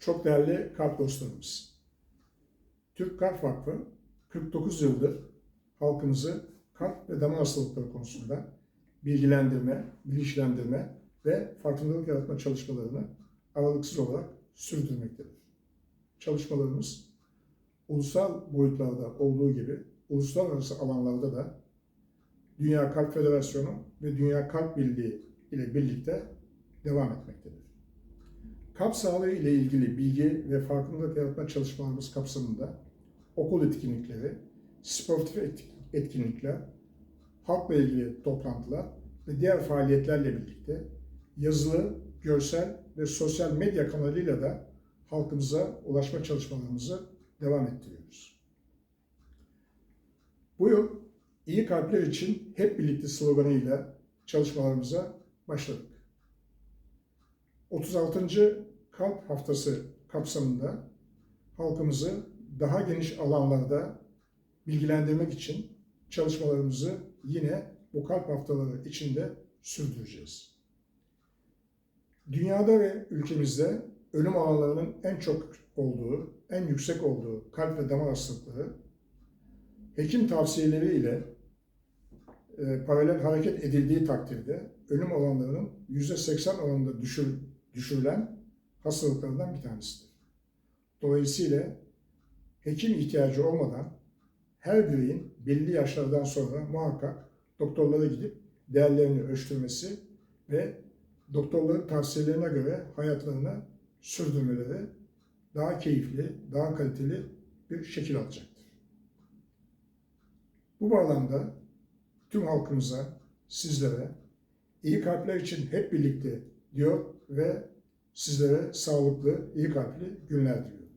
Çok değerli kalp dostlarımız. Türk Kalp Vakfı 49 yıldır halkımızı kalp ve damar hastalıkları konusunda bilgilendirme, bilinçlendirme ve farkındalık yaratma çalışmalarını aralıksız olarak sürdürmektedir. Çalışmalarımız ulusal boyutlarda olduğu gibi uluslararası alanlarda da Dünya Kalp Federasyonu ve Dünya Kalp Birliği ile birlikte devam etmektedir. Kalp sağlığı ile ilgili bilgi ve farkındalık yaratma çalışmalarımız kapsamında okul etkinlikleri, sportif et- etkinlikler, halkla ilgili toplantılar ve diğer faaliyetlerle birlikte yazılı, görsel ve sosyal medya kanalıyla da halkımıza ulaşma çalışmalarımızı devam ettiriyoruz. Bu yıl iyi kalpler için hep birlikte sloganıyla çalışmalarımıza başladık. 36. Kalp Haftası kapsamında halkımızı daha geniş alanlarda bilgilendirmek için çalışmalarımızı yine bu kalp haftaları içinde sürdüreceğiz. Dünyada ve ülkemizde ölüm oranlarının en çok olduğu, en yüksek olduğu kalp ve damar hastalıkları hekim tavsiyeleri ile e, paralel hareket edildiği takdirde ölüm oranlarının %80 oranında düşür, düşürülen hastalıklardan bir tanesidir. Dolayısıyla hekim ihtiyacı olmadan her bireyin belli yaşlardan sonra muhakkak doktorlara gidip değerlerini ölçtürmesi ve doktorların tavsiyelerine göre hayatlarını sürdürmeleri daha keyifli, daha kaliteli bir şekil alacaktır. Bu bağlamda tüm halkımıza, sizlere iyi kalpler için hep birlikte diyor ve sizlere sağlıklı, iyi kalpli günler diliyorum.